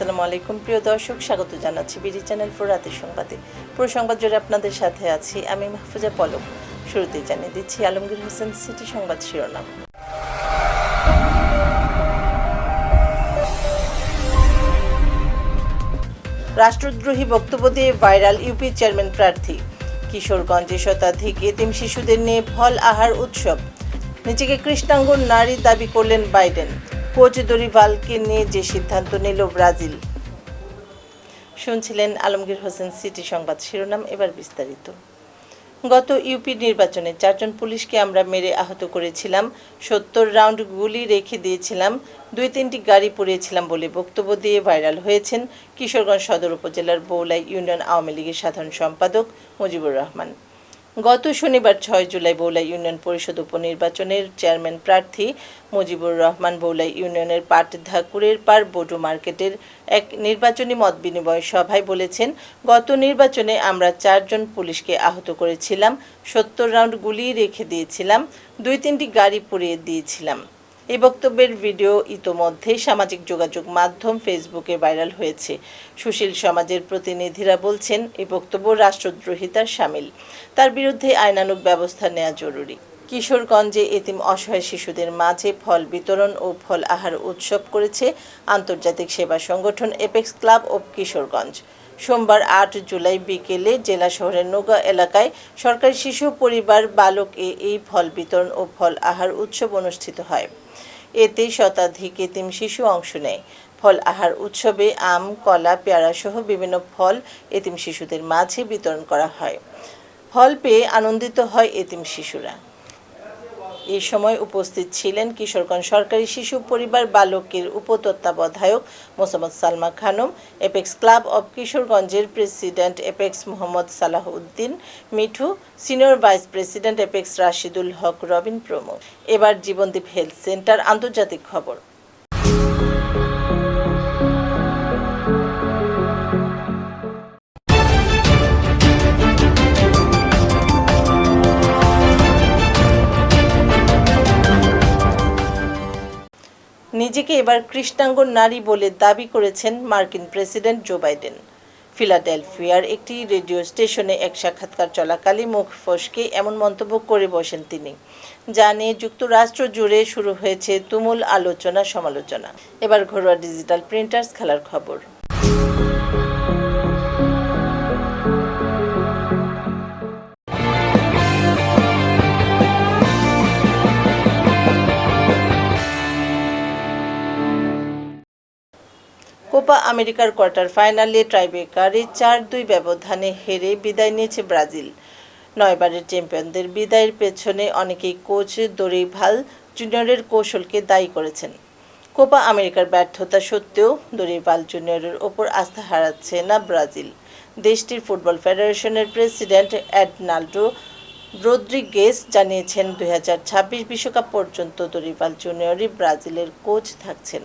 আসসালামু আলাইকুম। প্রিয় দর্শক, স্বাগত জানাচ্ছি বিডি চ্যানেল ফোর রাতের সংবাদে। পুরো সংবাদ জুড়ে আপনাদের সাথে আছি আমি মাহফুজা পলক। শুরুতেই জানিয়ে দিচ্ছি আলমগীর হোসেন সিটি সংবাদ শিরোনাম। রাষ্ট্রদ্রোহী বক্তব্য দিয়ে ভাইরাল ইউপি চেয়ারম্যান প্রার্থী। কিশোরগঞ্জে শতাধিক এতিম শিশুদের নিয়ে ফল আহার উৎসব। নিজেকে কৃষ্ণাঙ্গ নারী দাবি করলেন বাইডেন। কোচ দরিভালকে নিয়ে যে সিদ্ধান্ত নিল ব্রাজিল। শুনছিলেন আলমগীর হোসেন সিটি সংবাদ শিরোনাম, এবার বিস্তারিত। গত ইউপি নির্বাচনে চারজন পুলিশকে আমরা মেরে আহত করেছিলাম। সত্তর রাউন্ড গুলি রেখে দিয়েছিলাম। দুই তিনটি গাড়ি পুড়িয়েছিলাম বলে বক্তব্য দিয়ে ভাইরাল হয়েছেন কিশোরগঞ্জ সদর উপজেলার বৌলাই ইউনিয়ন আওয়ামী লীগের সাধারণ সম্পাদক মুজিবুর রহমান। গত শনিবার ছয় জুলাই বৌলাই ইউনিয়ন পরিষদ উপনির্বাচনের চেয়ারম্যান প্রার্থী মুজিবুর রহমান বৌলাই ইউনিয়নের পাটধাকুরের পার বডু মার্কেটের এক নির্বাচনী মত বিনিময় সভায় বলেছেন, গত নির্বাচনে আমরা চারজন পুলিশকে আহত করেছিলাম, সত্তর রাউন্ড গুলি রেখে দিয়েছিলাম, দুই তিনটি গাড়ি পুড়িয়ে দিয়েছিলাম। এই বক্তব্যের ভিডিও ইতোমধ্যে সামাজিক যোগাযোগ মাধ্যম ফেসবুকে ভাইরাল হয়েছে। সুশীল সমাজের প্রতিনিধিরা বলছেন, এই বক্তব্য রাষ্ট্রদ্রোহিতার সামিল। তার বিরুদ্ধে আইনানুগ ব্যবস্থা নেওয়া জরুরি। কিশোরগঞ্জে এতিম অসহায় শিশুদের মাঝে ফল বিতরণ ও ফল আহার উৎসব করেছে আন্তর্জাতিক সেবা সংগঠন এপেক্স ক্লাব অব কিশোরগঞ্জ। সোমবার আট জুলাই বিকেলে জেলা শহরের নৌকা এলাকায় সরকারি শিশু পরিবার বালক এ এই ফল বিতরণ ও ফল আহার উৎসব অনুষ্ঠিত হয়। এতে শতাধিক এতিম শিশু অংশ নেয়। ফল আহার উৎসবে আম, কলা, পেয়ারা সহ বিভিন্ন ফল এতিম শিশুদের মাঝে বিতরণ করা হয়। ফল পেয়ে আনন্দিত হয় এতিম শিশুরা। এই সময় উপস্থিত ছিলেন কিশোরগঞ্জ সরকারি শিশু পরিবার বালকের উপতত্ত্বাবধায়ক Mosammat Salma Khanam Apex club of কিশোরগঞ্জের president Apex Mohammad Salah Uddin Mithu senior vice president Apex Rashidul Haque Robin প্রমুখ এবার জীবনদীপ হেলথ সেন্টার আন্তর্জাতিক খবর। নিজেকে এবার কৃষ্ণাঙ্গ নারী বলে দাবি করেছেন মার্কিন প্রেসিডেন্ট জো বাইডেন। ফিলাডেলফিয়ার একটি রেডিও স্টেশনে এক সাক্ষাৎকার চলাকালী মুখ ফসকে এমন মন্তব্য করে বসেন তিনি, যা নিয়ে যুক্তরাষ্ট্র জুড়ে শুরু হয়েছে তুমুল আলোচনা সমালোচনা এবার ঘরোয়া ডিজিটাল প্রিন্টার্স খেলার খবর। কোপা আমেরিকার কোয়ার্টার ফাইনালে ট্রাইবেকারে চার দুই ব্যবধানে হেরে বিদায় নিয়েছে ব্রাজিল। নয়বারের চ্যাম্পিয়নদের বিদায়ের পেছনে অনেকেই কোচ দরিভাল জুনিয়রের কৌশলকে দায়ী করেছেন। কোপা আমেরিকার ব্যর্থতা সত্ত্বেও দরিভাল জুনিয়রের ওপর আস্থা হারাচ্ছে না ব্রাজিল। দেশটির ফুটবল ফেডারেশনের প্রেসিডেন্ট অ্যাডনাল্ডো রদ্রিগেস জানিয়েছেন, দুই বিশ্বকাপ পর্যন্ত দরিভাল জুনিয়রই ব্রাজিলের কোচ থাকছেন।